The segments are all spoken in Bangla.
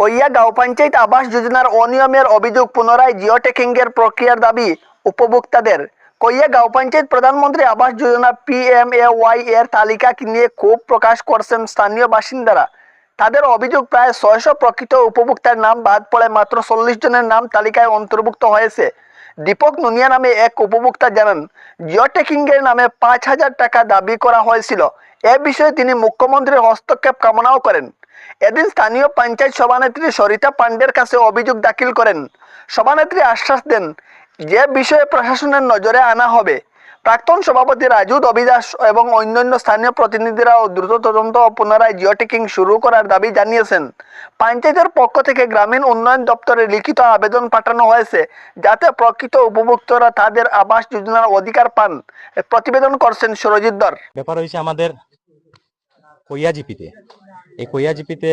কইয়া গাঁও পঞ্চায়েত আবাস যোজনার অনিয়মের অভিযোগ পুনরায় জিও টেকিংয়ের প্রক্রিয়ার দাবি উপভোক্তাদের। কইয়া গাঁও পঞ্চায়েত প্রধানমন্ত্রী আবাস যোজনা পি পিএমএওয়াই এর তালিকা নিয়ে ক্ষোভ প্রকাশ করছেন স্থানীয় বাসিন্দারা। তাদের অভিযোগ প্রায় ছয়শো প্রকৃত উপভোক্তার নাম বাদ পড়ে মাত্র চল্লিশ জনের নাম তালিকায় অন্তর্ভুক্ত হয়েছে। দীপক নুনিয়া নামে এক উপভোক্তা জানান জিও টেকিংয়ের নামে পাঁচ হাজার টাকা দাবি করা হয়েছিল। এ বিষয়ে তিনি মুখ্যমন্ত্রীর হস্তক্ষেপ কামনাও করেন। এদিন স্থানীয় পঞ্চায়েত সভানেত্রী সরিতা পান্ডের কাছে অভিযোগ দাখিল করেন। সভানেত্রী আশ্বাস দেন, যে বিষয়ে প্রশাসনের নজরে আনা হবে। প্রাক্তন সভাপতি রাজুদ অবিদাস এবং অন্যান্য স্থানীয় প্রতিনিধিরাও দ্রুত তদন্ত ও পুনরায় জিওটেকিং শুরু করার দাবি জানিয়েছেন। পঞ্চায়েতের পক্ষ থেকে গ্রামীণ উন্নয়ন দপ্তরে লিখিত আবেদন পাঠানো হয়েছে, যাতে প্রকৃত উপভোক্তরা তাদের আবাস যোজনার অধিকার পান। প্রতিবেদন করছেন সুরজিৎ দর ব্যাপার হয়েছে আমাদের কইয়াজিপিতে এই কইয়াজিপিতে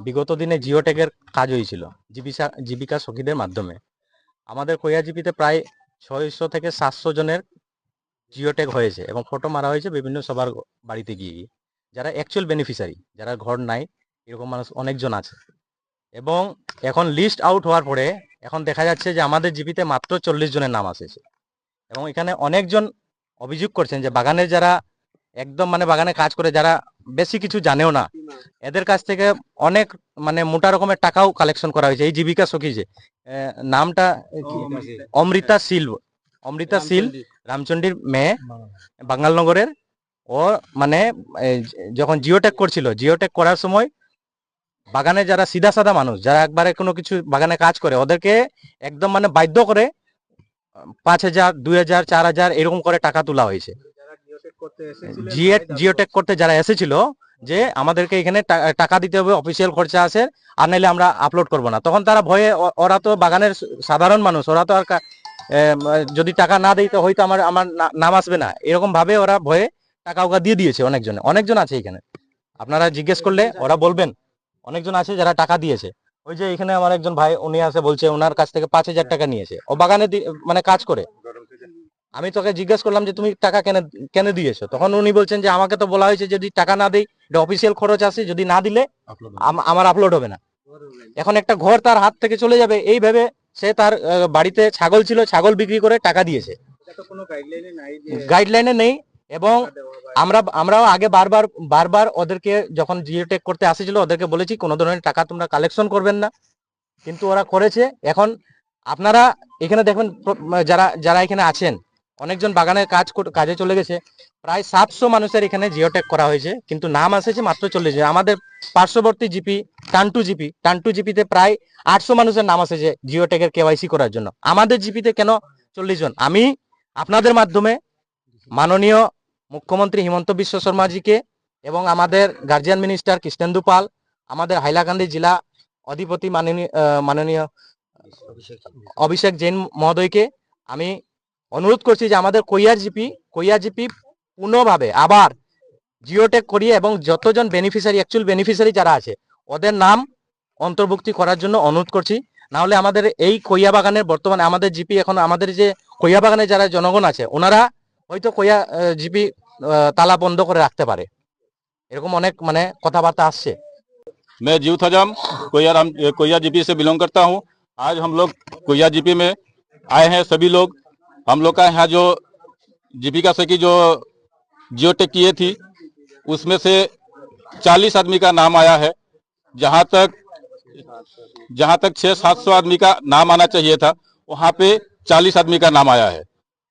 বিগত দিনে জিওটেকের কাজ হয়েছিল জীবিকা জীবিকা সখীদের মাধ্যমে। আমাদের কইয়াজিপিতে প্রায় ছয়শো থেকে সাতশো জনের জিওটেক হয়েছে এবং ফটো মারা হয়েছে বিভিন্ন সবার বাড়িতে গিয়ে। গিয়ে যারা অ্যাকচুয়াল বেনিফিশিয়ারি যারা ঘর নাই, এরকম মানুষ অনেকজন আছে। এবং এখন লিস্ট আউট হওয়ার পরে এখন দেখা যাচ্ছে যে আমাদের জিপিতে মাত্র চল্লিশ জনের নাম আসেছে। এবং এখানে অনেকজন অভিযোগ করছেন যে বাগানের যারা একদম মানে বাগানে কাজ করে যারা বেশি কিছু জানেও না এদের কাছ থেকে অনেক মানে মোটা রকমের টাকাও কালেকশন করা হয়েছে। এই জীবিকা সখী যে নামটা অমৃতা সিল অমৃতা সিল রামচন্ডীর মেয়ে বাঙ্গালনগরের ও মানে যখন জিওটেক করছিল জিওটেক করার সময় বাগানে যারা সিধা সাদা মানুষ যারা একবারে কোনো কিছু বাগানে কাজ করে ওদেরকে একদম মানে বাধ্য করে পাঁচ হাজার দুই হাজার চার হাজার এরকম করে টাকা তোলা হয়েছে। জিওটেক করতে যারা এসেছিল যে আমাদেরকে এখানে টাকা দিতে হবে অফিসিয়াল খরচা আছে আর নাইলে আমরা আপলোড করব না। তখন তারা ভয়ে ওরা তো বাগানের সাধারণ মানুষ ওরা তো আর যদি টাকা না দেয় তো হয়তো আমার আমার নাম আসবে না। এরকম ভাবে ওরা ভয়ে টাকা ওকা দিয়ে দিয়েছে অনেকজনে। অনেকজন আছে এখানে। আপনারা জিজ্ঞেস করলে ওরা বলবেন। অনেকজন আছে যারা টাকা দিয়েছে। ওই যে এখানে আমার একজন ভাই উনি আছে বলছে ওনার কাছ থেকে পাঁচ হাজার টাকা নিয়েছে। ও বাগানে মানে কাজ করে। আমি তোকে জিজ্ঞেস করলাম যে তুমি টাকা কেন কেন দিয়েছ? তখন উনি বলছেন যে আমাকে তো বলা হয়েছে যদি টাকা না দেই এটা অফিসিয়াল খরচ আছে যদি না দিলে আম- আমার আপলোড হবে না। এখন একটা ঘর তার হাত থেকে চলে যাবে এই ভেবে সে তার বাড়িতে ছাগল ছিল ছাগল বিক্রি করে টাকা দিয়েছে। গাইডলাইনে নেই এবং আমরা আমরাও আগে বারবার বারবার ওদেরকে যখন জিওটেক করতে আসেছিল ওদেরকে বলেছি কোনো ধরনের টাকা তোমরা কালেকশন করবেন না। কিন্তু ওরা করেছে। এখন আপনারা এখানে দেখবেন যারা যারা এখানে আছেন অনেকজন বাগানের কাজ কাজে চলে গেছে। প্রায় সাতশো মানুষের এখানে জিওটেক করা হয়েছে কিন্তু নাম আসেছে মাত্র চল্লিশ জন। আমাদের পার্শ্ববর্তী জিপি টান্টু জিপি টান্টু জিপিতে প্রায় আটশো মানুষের নাম এসেছে জিওটেকের কেওয়াইসি করার জন্য। আমাদের জিপিতে কেন চল্লিশ জন? আমি আপনাদের মাধ্যমে মাননীয় মুখ্যমন্ত্রী হিমন্ত বিশ্ব শর্মাজিকে এবং আমাদের গার্জিয়ান মিনিস্টার কৃষ্ণেন্দু পাল আমাদের হাইলাকান্দি জেলা অধিপতি মাননীয় মাননীয় অভিষেক জৈন মহোদয়কে আমি অনুরোধ করছি যে আমাদের কৈয়ার জিপি কৈয়ার জিপি পুনঃভাবে আবার জিওটেক করিয়ে এবং যতজন বেনিফিশিয়ারি অ্যাকচুয়াল বেনিফিশিয়ারি যারা আছে ওদের নাম অন্তর্ভুক্তি করার জন্য অনুরোধ করছি না হলে আমাদের এই কইয়া বাগানের বর্তমানে আমাদের জিপি এখন আমাদের যে কইয়া বাগানে যারা জনগণ আছে ওনারা হয়তো কইয়া আহ, জিপি আহ, তালা বন্ধ করে রাখতে পারে এরকম অনেক মানে কথাবার্তা আসছে मैं जीव थजम कोया राम कोया जीपी से बिलोंग करता हूँ आज हम लोग कोया जीपी में आए हैं सभी लोग हम लोग का यहाँ जो जीविका से की जो जियो टेक किए थी, उसमें से 40 आदमी का नाम आया है। जहाँ तक जहाँ तक छः सात सौ आदमी का नाम आना चाहिए था, वहाँ पे 40 आदमी का नाम आया है।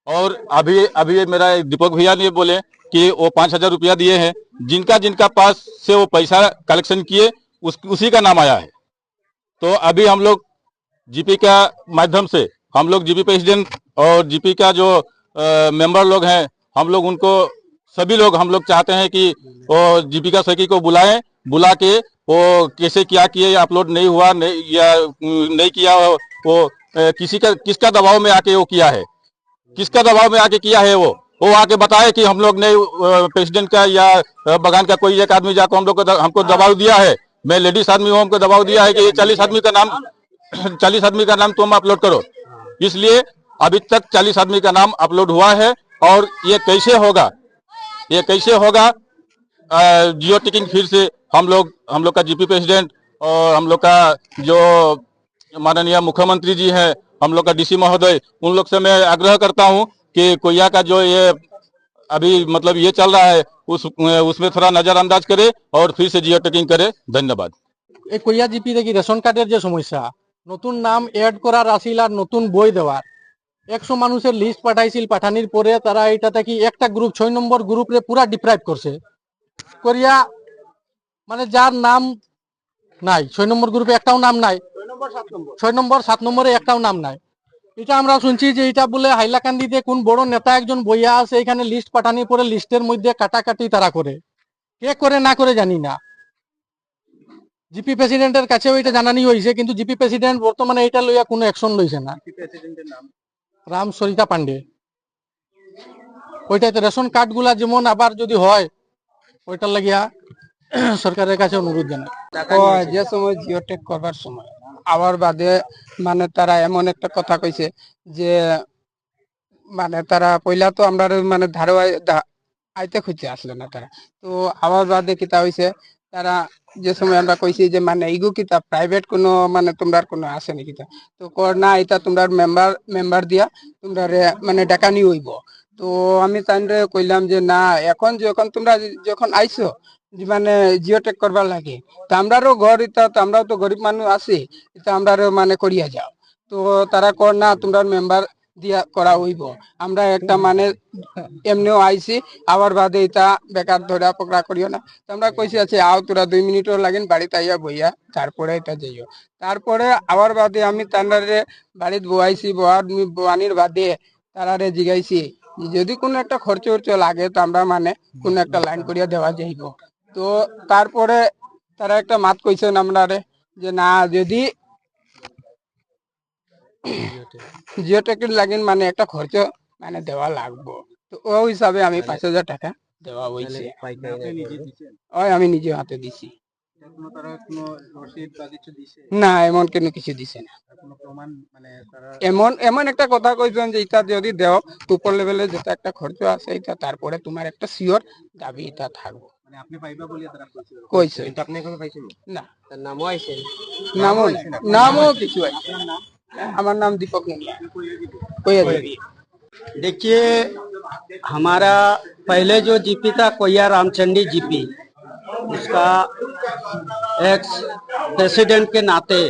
और अभी अभी मेरा दीपक भैया ने बोले कि वो पाँच हज़ार रुपया दिए हैं। जिनका जिनका पास से वो पैसा कलेक्शन किए, उस, उसी का नाम आया है। तो अभी हम लोग जीपी का माध्यम से, हम लोग जीपी प्रेसिडेंट और जीपी का जो अ, मेंबर लोग हैं हम लोग उनको सभी लोग हम लोग चाहते हैं कि वो जीपिका सखी को बुलाएँ बुला के वो कैसे क्या किए अपलोड नहीं हुआ नहीं या नहीं किया वो किसी का किसका दबाव में आके वो किया है? किसका दबाव में आके किया है वो? वो आके बताए कि हम लोग ने प्रेसिडेंट का या बगान का कोई एक आदमी जाकर हम लोग को हमको दबाव दिया है। मैं लेडीज़ आदमी हूँ हमको दबाव दिया है कि ये चालीस आदमी का नाम चालीस आदमी का नाम तुम अपलोड करो। इसलिए अभी तक चालीस आदमी का नाम अपलोड हुआ है और ये कैसे होगा ये कैसे होगा जियो टिकिंग फिर से हम लोग हम लोग का जीपी प्रेसिडेंट और हम लोग का जो माननीय मुख्यमंत्री जी हैं हम लोग का डीसी महोदय उन लोग से मैं आग्रह करता हूं कि कोयला का जो ये अभी मतलब ये चल रहा है उस उसमें थोड़ा नजरअंदाज करे और फिर से जियो टेकिंग करे धन्यवाद এই কইয়া জিপি দেখি রেশন কার্ডের যে সমস্যা নতুন নাম এড করার আসিল আর নতুন বই দেওয়ার একশো মানুষের লিস্ট পাঠাইছিল, পাঠানির পরে তারা এটা থেকে একটা গ্রুপ ছয় নম্বর গ্রুপরে পুরা ডিপ্রাইভ করছে। করিয়া মানে যার নাম নাই, ছয় নম্বর গ্রুপে একটাও নাম নাই। ছয় নম্বর, সাত নম্বরে একটাও নাম নাই। এটা আমরা শুনছি যে এটা বলে হাইলাকান্দিতে কোন বড় নেতা একজন বইয়া আছে, এখানে লিস্ট পাঠানির পরে লিস্টের মধ্যে কাটাকাটি তারা করে। কে করে না করে জানি না। জিপি প্রেসিডেন্টের কাছেও এটা জানানি হয়েছে কিন্তু জিপি প্রেসিডেন্ট বর্তমানে এটা লইয়া কোনো অ্যাকশন লইছে না। রাম সরিতা পান্ডে ওইটাতে রেশন কার্ডগুলা যেমন আবার যদি হয়, ওইটার লাগিয়া সরকারের কাছে অনুরোধ জানাই। যে সময় জিওটেক করবার সময়, আবার বাদে মানে তারা এমন একটা কথা কইছে যে মানে তারা পয়লা তো আমরা মানে ধারো আইতে খুঁজে আসলো না তারা। তো আবার বাদে কিতা হইছে তারা যে সময় আমরা কইছি যে মানে ইগু কিতা প্রাইভেট কোনো মানে তোমরা কোনো আসে নাকি তা? তো কর, না, এটা তোমরা মেম্বার মেম্বার দিয়া তোমরা মানে ডাকানি হইব। তো আমি তাইরে কইলাম যে, না, এখন যখন তোমরা যখন আইছো মানে জিওটেক করবার লাগে, তো আমরারও ঘর ইতা তো আমরাও তো গরিব মানুষ আছি এটা আমরারও মানে করিয়া যাও। তো তারা কর, না তোমরা মেম্বার দিয়া করা হইব। আমরা একটা মানে এমনিও আইছি আবার বাদে এটা বেকার ধরা পকড়া করিও না। তো আমরা কইছি আছে আও তোরা দুই মিনিটও লাগেন বাড়িতে আইয়া বইয়া তারপরে এটা যাইও। তারপরে আবার বাদে আমি তান্ডারে বাড়িত বয়াইছি বয়ার বোয়ানির বাদে তারারে জিগাইছি যদি কোনো একটা খরচ উর্চ লাগে তো আমরা মানে কোনো একটা লাইন করিয়া দেওয়া যাইব। তো তারপরে তারা একটা মাত কইছেন আমরারে যে না যদি জিওটেকের লাগেন মানে একটা খরচ মানে দেওয়া লাগবো। তো ও হিসাবে আমি পাঁচ হাজার টাকা দেওয়া হয়েছে। ওই আমি নিজে হাতে দিছি। না এমন কোনো কিছু দিছে না। এমন এমন একটা কথা কইছেন যে এটা যদি দেও উপর লেভেলে যেটা একটা খরচ আছে এটা তারপরে তোমার একটা সিওর দাবি এটা থাকব। কইছে না। নামও নামও কিছু আছে हमारा नाम दीपक मुंडा देखिए, हमारा पहले जो जीपी था कोया रामचंडी जीपी, उसका एक्स प्रेसिडेंट के नाते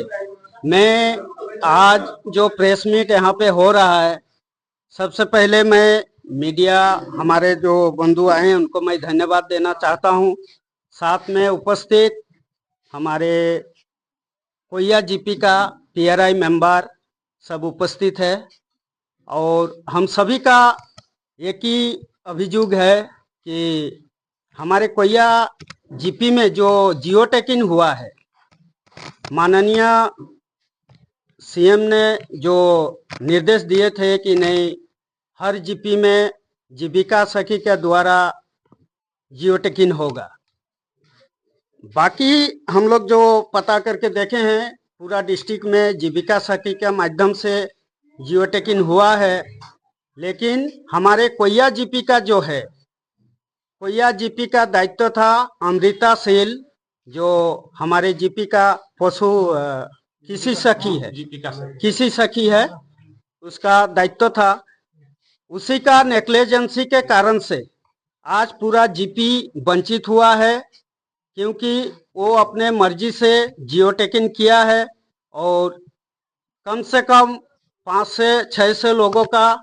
मैं आज जो प्रेस मीट यहाँ पे हो रहा है, सबसे पहले मैं मीडिया हमारे जो बंधु आए हैं, उनको मैं धन्यवाद देना चाहता हूँ। साथ में उपस्थित हमारे कोया जीपी का पीआरआई मेंबर सब उपस्थित है और हम सभी का एक ही अभियोग है कि हमारे कोया जीपी में जो जियो टेकिंग हुआ है, माननीय सीएम ने जो निर्देश दिए थे कि नहीं, हर जीपी में जीविका सखी के द्वारा जियो टेकिंग होगा। बाकी हम लोग जो पता करके देखे हैं पूरा डिस्ट्रिक्ट में जीविका सखी के माध्यम से जियो टेकिंग हुआ है लेकिन हमारे कोया जीपी का जो है कोया जीपी का दायित्व था अमृता सेल जो हमारे जीपी का पशु किसी सखी है किसी सखी है उसका दायित्व था। उसी का नेग्लेजेंसी के कारण से आज पूरा जीपी वंचित हुआ है। क्योंकि वो अपने मर्ज़ी से जियो टेकिंग किया है और कम से कम पाँच से छह से लोगों का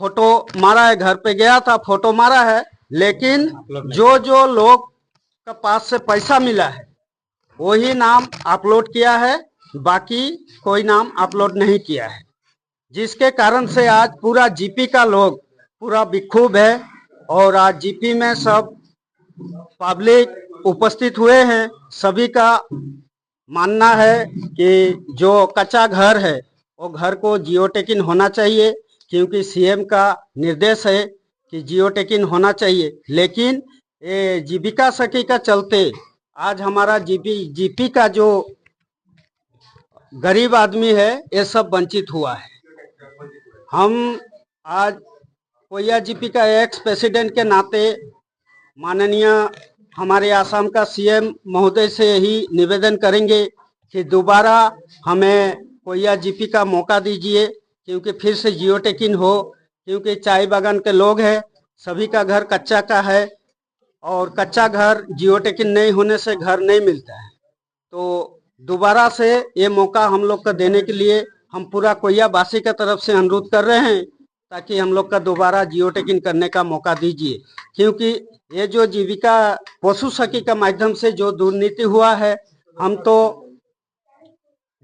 फ़ोटो मारा है घर पे गया था फ़ोटो मारा है लेकिन जो जो लोग का पास से पैसा मिला है वही नाम अपलोड किया है बाकी कोई नाम अपलोड नहीं किया है। जिसके कारण से आज पूरा जीपी का लोग पूरा विक्षोभ है और आज जीपी में सब पब्लिक उपस्थित हुए हैं। सभी का मानना है कि जो कच्चा घर है, वो घर को जियो टेकिन होना चाहिए, क्योंकि सीएम का निर्देश है कि जियो टेकिन होना चाहिए। लेकिन ये जीविका सखी का चलते आज हमारा जीपी जीपी का जो गरीब आदमी है, ये सब वंचित हुआ है। हम आज कोया जीपी का एक्स प्रेसिडेंट के नाते माननीय हमारे आसाम का सीएम महोदय से यही निवेदन करेंगे कि दोबारा हमें कोया जीपी का मौका दीजिए, क्योंकि फिर से जियो टेकिन हो, क्योंकि चाय बागान के लोग हैं, सभी का घर कच्चा का है, और कच्चा घर जियो टेकिन नहीं होने से घर नहीं मिलता है। तो दोबारा से ये मौका हम लोग को देने के लिए हम पूरा कोया बासी का तरफ़ से अनुरोध कर रहे हैं ताकि हम लोग का दोबारा जियो टेकिन करने का मौका दीजिए। क्योंकि ये जो जीविका, पशु सखी का माध्यम से जो दुर्नीति हुआ है, हम तो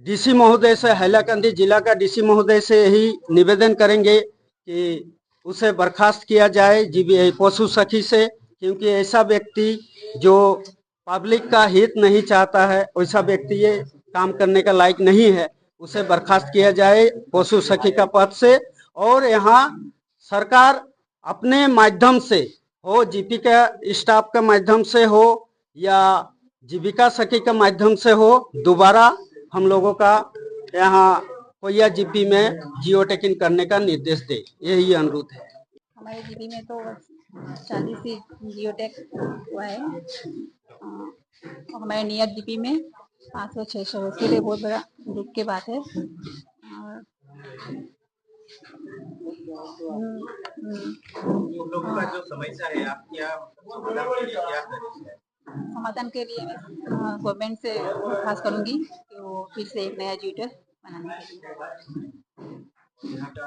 डीसी महोदय से हैलाकंदी जिला का डीसी महोदय से यही निवेदन करेंगे कि उसे बर्खास्त किया जाए जीवी, पशु सखी से, क्योंकि ऐसा व्यक्ति जो पब्लिक का हित नहीं चाहता है, वैसा व्यक्ति ये काम करने का लायक नहीं है। उसे बर्खास्त किया जाए पशु सखी का पद से और यहाँ सरकार अपने माध्यम से हो, जीपी का स्टाफ के माध्यम से हो या जीविका सखी के माध्यम से हो, दोबारा हम लोगों का यहाँ कोया जीपी में जियो टेकिंग करने का निर्देश दे। यही अनुरोध है। हमारे जीबी में तो चालीस ही जियोटेक हुआ है। हमारे नियत जीपी में पाँच सौ छः सौ। उसके लिए बहुत बड़ा दुख की बात है। और हम्म, का जो समस्या है आप क्या क्या समाधान के लिए मैं गवर्नमेंट से खास करूँगी कि वो फिर से एक नया ट्विटर बनाने के लिए।